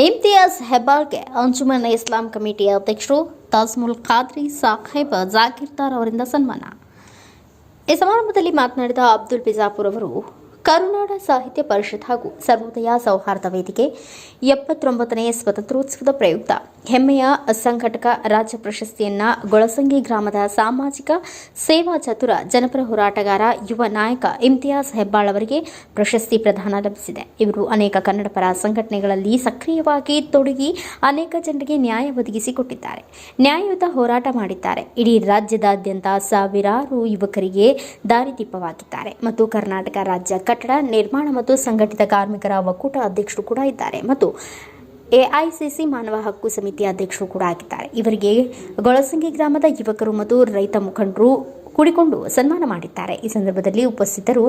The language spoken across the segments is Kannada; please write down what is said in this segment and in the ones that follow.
ಇಮ್ತಿಯಾಜ್ ಹೆಬ್ಬಾಳ್ಗೆ ಅಂಜುಮನ್ ಇಸ್ಲಾಂ ಕಮಿಟಿಯ ಅಧ್ಯಕ್ಷರು ತಾಜ್ಮುಲ್ ಖಾದ್ರಿ ಸಾಹೇಬ್ ಜಾಗೀರ್ದಾರ್ ಅವರಿಂದ ಸನ್ಮಾನ ಈ ಸಮಾರಂಭದಲ್ಲಿ ಮಾತನಾಡಿದ ಅಬ್ದುಲ್ ಬಿಜಾಪುರ್ ಅವರು ಕರುನಾಡ ಸಾಹಿತ್ಯ ಪರಿಷತ್ ಹಾಗೂ ಸರ್ವೋದಯ ಸೌಹಾರ್ದ ವೇದಿಕೆ ಎಪ್ಪತ್ತೊಂಬತ್ತನೇ ಸ್ವತಂತ್ರೋತ್ಸವದ ಪ್ರಯುಕ್ತ. ಹೆಮ್ಮೆಯ ಸಂಘಟಕ ರಾಜ್ಯ ಪ್ರಶಸ್ತಿಯನ್ನ ಗೊಳಸಂಗಿ ಗ್ರಾಮದ ಸಾಮಾಜಿಕ ಸೇವಾ ಚತುರ ಜನಪರ ಹೋರಾಟಗಾರ ಯುವ ನಾಯಕ ಇಮ್ತಿಯಾಸ್ ಹೆಬ್ಬಾಳ್ ಅವರಿಗೆ ಪ್ರಶಸ್ತಿ ಪ್ರದಾನ ಲಭಿಸಿದೆ. ಇವರು ಅನೇಕ ಕನ್ನಡ ಪರ ಸಂಘಟನೆಗಳಲ್ಲಿ ಸಕ್ರಿಯವಾಗಿ ತೊಡಗಿ ಅನೇಕ ಜನರಿಗೆ ನ್ಯಾಯ ಒದಗಿಸಿಕೊಟ್ಟಿದ್ದಾರೆ. ನ್ಯಾಯಯುತ ಹೋರಾಟ ಮಾಡಿದ್ದಾರೆ. ಇಡೀ ರಾಜ್ಯದಾದ್ಯಂತ ಸಾವಿರಾರು ಯುವಕರಿಗೆ ದಾರಿದೀಪವಾಗಿದ್ದಾರೆ ಮತ್ತು ಕರ್ನಾಟಕ ರಾಜ್ಯ ಕಟ್ಟಡ ನಿರ್ಮಾಣ ಮತ್ತು ಸಂಘಟಿತ ಕಾರ್ಮಿಕರ ಒಕ್ಕೂಟ ಅಧ್ಯಕ್ಷರು ಕೂಡ ಇದ್ದಾರೆ ಮತ್ತು ಎಐಸಿಸಿ ಮಾನವ ಹಕ್ಕು ಸಮಿತಿ ಅಧ್ಯಕ್ಷರು ಕೂಡ ಆಗಿದ್ದಾರೆ. ಇವರಿಗೆ ಗೊಳಸಂಗಿ ಗ್ರಾಮದ ಯುವಕರು ಮತ್ತು ರೈತ ಮುಖಂಡರು ಕೂಡಿಕೊಂಡು ಸನ್ಮಾನ ಮಾಡಿದ್ದಾರೆ. ಈ ಸಂದರ್ಭದಲ್ಲಿ ಉಪಸ್ಥಿತರು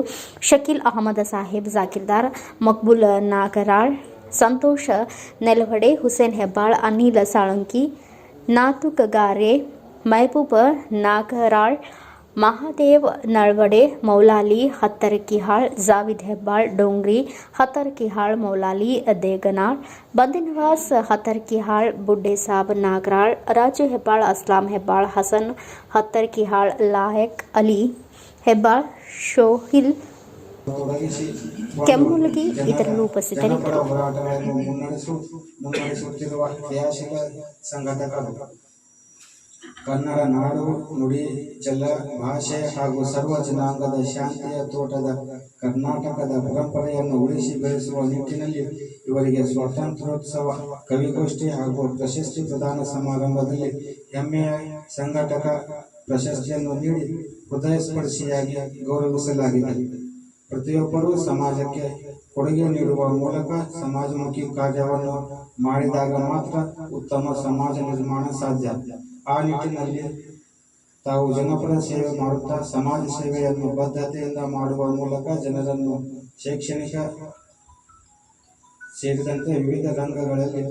ಶಕೀಲ್ ಅಹಮದ್ ಸಾಹೇಬ್, ಜಾಕಿರ್ದಾರ್ ಮಕ್ಬುಲ್ ನಾಗರಾಳ್, ಸಂತೋಷ ನೆಲವಡೆ ಹುಸೇನ್ ಹೆಬ್ಬಾಳ್, ಅನಿಲ್ ಸಾಳಂಕಿ ನಾತುಕಗಾರೆ ಮಹಬೂಬ ನಾಗರಾಳ್ ಮಹಾದೇವ್ ನಳ್ವಡೆ ಮೌಲಾಲಿ ಹತ್ತರಕಿಹಾಳ್ ಜಾವಿದ್ ಹೆಬ್ಬಾಳ್ ಡೋಂಗ್ರಿ ಹತ್ತರಕಿಹಾಳ್ ಮೌಲಾಲಿ ದೇಗನಾಳ್ ಬಂದಿನವಾಸ್ ಹತ್ತರಕಿಹಾಳ್ ಬುಡ್ಡೆ ಸಾಬ್ ನಾಗರಾಳ್ ರಾಜು ಹೆಬ್ಬಾಳ್ ಅಸ್ಲಾಂ ಹೆಬ್ಬಾಳ್ ಹಸನ್ ಹತ್ತರಕಿಹಾಳ್ ಲಾಯಕ್ ಅಲಿ ಹೆಬ್ಬಾಳ್ ಶೋಹಿಲ್ ತೊಡಗಿಸಿ ಕೆಮ್ಮುಲಗಿ ಇತರರು ಉಪಸ್ಥಿತರಿದ್ದರು ಕನ್ನಡ ನಾಡು, ನುಡಿ, ಜಲ, ಭಾಷೆ ಹಾಗೂ ಸರ್ವ ಜನಾಂಗದ ಶಾಂತಿಯ ತೋಟದ ಕರ್ನಾಟಕದ ಪರಂಪರೆಯನ್ನು ಉಳಿಸಿ ಬೆಳೆಸುವ ನಿಟ್ಟಿನಲ್ಲಿ ಇವರಿಗೆ ಸ್ವಾತಂತ್ರ್ಯೋತ್ಸವ, ಕವಿಗೋಷ್ಠಿ ಹಾಗೂ ಪ್ರಶಸ್ತಿ ಪ್ರದಾನ ಸಮಾರಂಭದಲ್ಲಿ ಹೆಮ್ಮೆಯ ಸಂಘಟಕ ಪ್ರಶಸ್ತಿಯನ್ನು ನೀಡಿ ಹೃದಯಸ್ಪರ್ಶಿಯಾಗಿ ಗೌರವಿಸಲಾಗಿದೆ. ಪ್ರತಿಯೊಬ್ಬರೂ ಸಮಾಜಕ್ಕೆ ಕೊಡುಗೆ ನೀಡುವ ಮೂಲಕ ಸಮಾಜಮುಖಿ ಕಾರ್ಯವನ್ನು ಮಾಡಿದಾಗ ಮಾತ್ರ ಉತ್ತಮ ಸಮಾಜ ನಿರ್ಮಾಣ ಸಾಧ್ಯ. ಆ ನಿಟ್ಟಿನಲ್ಲಿ ತಾವು ಜನಪರ ಸೇವೆ ಮಾಡುತ್ತಾ ಸಮಾಜ ಸೇವೆಯನ್ನು ಬದ್ಧತೆಯಿಂದ ಮಾಡುವ ಮೂಲಕ ಜನರನ್ನು ಶೈಕ್ಷಣಿಕ ಸೇರಿದಂತೆ ವಿವಿಧ ರಂಗಗಳಲ್ಲಿ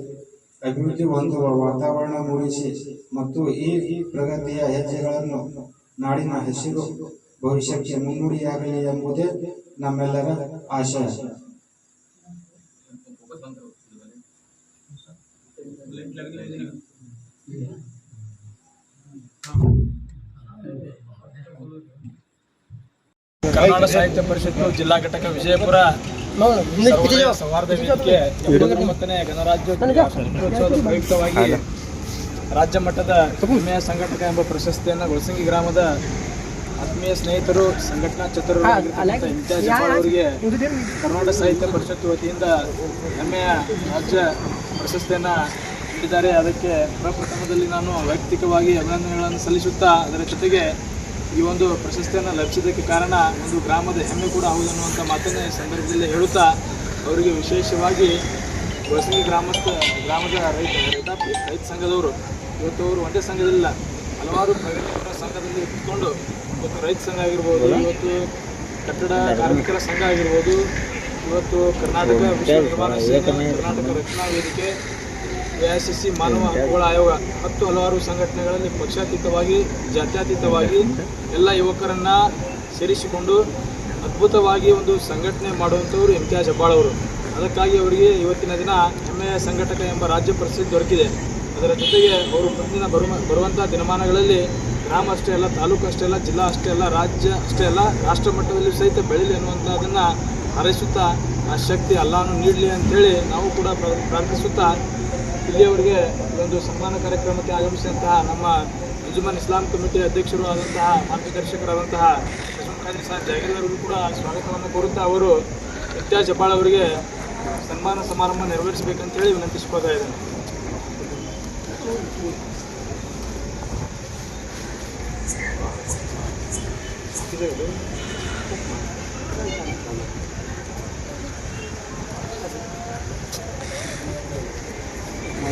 ಅಭಿವೃದ್ಧಿ ಹೊಂದುವ ವಾತಾವರಣ ಮೂಡಿಸಿ ಮತ್ತು ಈ ಪ್ರಗತಿಯ ಹೆಜ್ಜೆಗಳನ್ನು ನಾಡಿನ ಹೆಸರು ಭವಿಷ್ಯಕ್ಕೆ ಮುನ್ನುಡಿಯಾಗಲಿ ಎಂಬುದೇ ನಮ್ಮೆಲ್ಲರ ಆಶಯ. ಕನ್ನಡ ಸಾಹಿತ್ಯ ಪರಿಷತ್ತು ಜಿಲ್ಲಾ ಘಟಕ ವಿಜಯಪುರ ಸೌಹಾರ್ದ ವೇದಿಕೆ ಎಂಬತ್ತನೇ ಗಣರಾಜ್ಯೋತ್ಸವದ ಪ್ರಯುಕ್ತವಾಗಿ ರಾಜ್ಯ ಮಟ್ಟದ ಹಿಮೆಯ ಸಂಘಟಕ ಎಂಬ ಪ್ರಶಸ್ತಿಯನ್ನು ಗೊಳಸಂಗಿ ಗ್ರಾಮದ ಆತ್ಮೀಯ ಸ್ನೇಹಿತರು, ಸಂಘಟನಾ ಚತುರ ಅವರಿಗೆ ಕರ್ನಾಟಕ ಸಾಹಿತ್ಯ ಪರಿಷತ್ತು ವತಿಯಿಂದ ಹೆಮ್ಮೆಯ ರಾಜ್ಯ ಪ್ರಶಸ್ತಿಯನ್ನು ನೀಡಿದ್ದಾರೆ ಅದಕ್ಕೆ ಪ್ರಪ್ರಥಮದಲ್ಲಿ ನಾನು ವೈಯಕ್ತಿಕವಾಗಿ ಅಭಿನಂದನೆಗಳನ್ನು ಸಲ್ಲಿಸುತ್ತಾ ಅದರ ಜೊತೆಗೆ ಈ ಒಂದು ಪ್ರಶಸ್ತಿಯನ್ನು ಲಭಿಸಿದ್ದಕ್ಕೆ ಕಾರಣ ಒಂದು ಗ್ರಾಮದ ಹೆಮ್ಮೆ ಕೂಡ ಹೌದು ಅನ್ನುವಂಥ ಮಾತನ್ನು ಈ ಸಂದರ್ಭದಲ್ಲಿ ಹೇಳುತ್ತಾ ಅವರಿಗೆ ವಿಶೇಷವಾಗಿ ಗೊಳಸಂಗಿ ಗ್ರಾಮಸ್ಥ ಗ್ರಾಮದ ರೈತ ರೈತಾಪಿ ರೈತ ಸಂಘದವರು. ಇವತ್ತು ಅವರು ಒಂದೇ ಸಂಘದಲ್ಲ ಹಲವಾರು ಪ್ರಗತಿಪರ ಸಂಘದಲ್ಲಿ ಕುತ್ಕೊಂಡು ಇವತ್ತು ರೈತ ಸಂಘ ಆಗಿರ್ಬೋದು ಇವತ್ತು ಕಟ್ಟಡ ಕಾರ್ಮಿಕರ ಸಂಘ ಆಗಿರ್ಬೋದು ಇವತ್ತು ಕರ್ನಾಟಕ ವಿಶ್ವ ನಿರ್ಮಾಣ ಸೇನೆ ಕರ್ನಾಟಕ ರಕ್ಷಣಾ ವೇದಿಕೆ ಎಐಸಿಸಿ ಮಾನವ ಹಕ್ಕುಗಳ ಆಯೋಗ ಹತ್ತು ಹಲವಾರು ಸಂಘಟನೆಗಳಲ್ಲಿ ಪಕ್ಷಾತೀತವಾಗಿ, ಜಾತ್ಯತೀತವಾಗಿ ಎಲ್ಲ ಯುವಕರನ್ನ ಸೇರಿಸಿಕೊಂಡು ಅದ್ಭುತವಾಗಿ ಒಂದು ಸಂಘಟನೆ ಮಾಡುವಂಥವ್ರು ಇಮ್ತಿಯಾಜ್ ಹೆಬ್ಬಾಳ್ ಅವರು. ಅದಕ್ಕಾಗಿ ಅವರಿಗೆ ಇವತ್ತಿನ ದಿನ ಹೆಮ್ಮೆಯ ಸಂಘಟಕ ಎಂಬ ರಾಜ್ಯ ಪ್ರಸಿದ್ಧಿ ದೊರಕಿದೆ. ಅದರ ಜೊತೆಗೆ ಅವರು ಮುಂದಿನ ಬರುವ ಬರುವಂಥ ದಿನಮಾನಗಳಲ್ಲಿ ಗ್ರಾಮ ಅಷ್ಟೇ ಅಲ್ಲ, ತಾಲೂಕು ಅಷ್ಟೇ ಅಲ್ಲ, ಜಿಲ್ಲಾ ಅಷ್ಟೇ ಅಲ್ಲ, ರಾಜ್ಯ ಅಷ್ಟೇ ಅಲ್ಲ, ರಾಷ್ಟ್ರ ಮಟ್ಟದಲ್ಲಿ ಸಹಿತ ಬೆಳೀಲಿ ಅನ್ನುವಂಥದ್ದನ್ನು ಹಾರೈಸುತ್ತಾ ಆ ಶಕ್ತಿ ಅಲ್ಲಾನು ನೀಡಲಿ ಅಂಥೇಳಿ ನಾವು ಕೂಡ ಪ್ರ- ಪ್ರಾರ್ಥಿಸುತ್ತಾ ಇಲ್ಲಿಯವರಿಗೆ ಒಂದು ಸನ್ಮಾನ ಕಾರ್ಯಕ್ರಮಕ್ಕೆ ಆಗಮಿಸಿದಂತಹ ನಮ್ಮ ಯಜಮಾನ್ ಇಸ್ಲಾಂ ಕಮಿಟಿ ಅಧ್ಯಕ್ಷರು ಆದಂತಹ ಮಾರ್ಗದರ್ಶಕರಾದಂತಹ ಖಾದ್ರಿ ಸಾಹೇಬ್ ಕೂಡ ಸ್ವಾಗತವನ್ನು ಕೋರುತ್ತಾ ಅವರು ನಿತ್ಯಾ ಜಪಾಳ್ ಅವರಿಗೆ ಸನ್ಮಾನ ಸಮಾರಂಭ ನೆರವೇರಿಸಬೇಕಂತೇಳಿ ವಿನಂತಿಸ್ಕೋತಾ ಇದ್ದೇನೆ.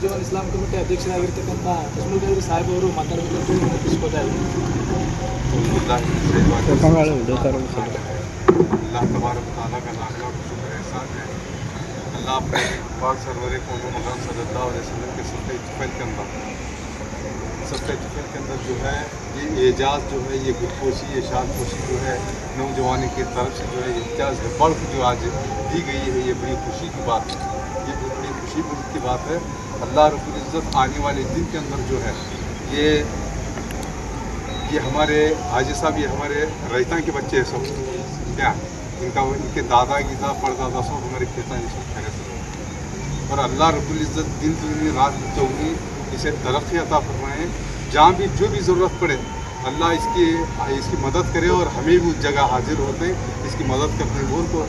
ಜೀವನ್ ಇಸ್ಲಾಂ ಕಮಿಟಿ ಅಧ್ಯಕ್ಷರಾಗಿರ್ತಕ್ಕಂಥ ತಸ್ಮುಲ್ ಗೌರಿ ಸಾಹೇಬ್ ಅವರು ಮಾತಾಡಬೇಕಂತ ವಿನಂತಿಸ್ಕೊತಾ ಇದ್ದೀನಿ अल्लाह तबारक ताला का लाख लाख शुक्र एहसान है अल्लाह अपने पाक सरवर को मकाम सल्लल्लाहु अलैहि वसल्लम के सत्य इतफल के अंदर सत्य इतफल के अंदर जो है ये एजाज़ जो है ये गुदपोशी ये शानपोशी जो है नौजवानी की तरफ से जो है इम्तियाज़ है बढ़ जो आज दी गई है ये बड़ी खुशी की बात है ये बड़ी खुशी की बात है, अल्लाह रब्बुल इज़्ज़त आने वाले दिन के अंदर जो है, ये ये हमारे हाजी साहब, ये हमारे रजता के बच्चे हैं सब। क्या? इनका, इनके दादा गीता परदादा सब हमारे खेता ये सब खैर से। और अल्लाह रब्बुल इज़्ज़त दिन दुनी, रात चौगनी इसे तरक्की अता फरमाए। जहाँ भी जो भी ज़रूरत पड़े, अल्लाह इसकी इसकी मदद करे और हमें भी उस जगह हाजिर होते हैं इसकी मदद करते हैं वो तो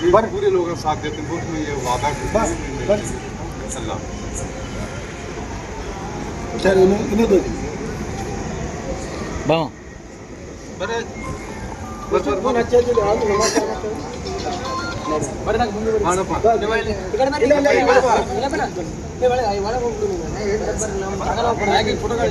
हमें भी पूरे लोगों का साथ देते हैं वो मैं ये वादा करता हूँ अल्लाह ಬರೀ ನಂಗೆ ಮುಂದೆ ಬನ್ನಿ. ಮಾಡಪ್ಪ ಹಾಗೆ ಫೋಟೋಗಳು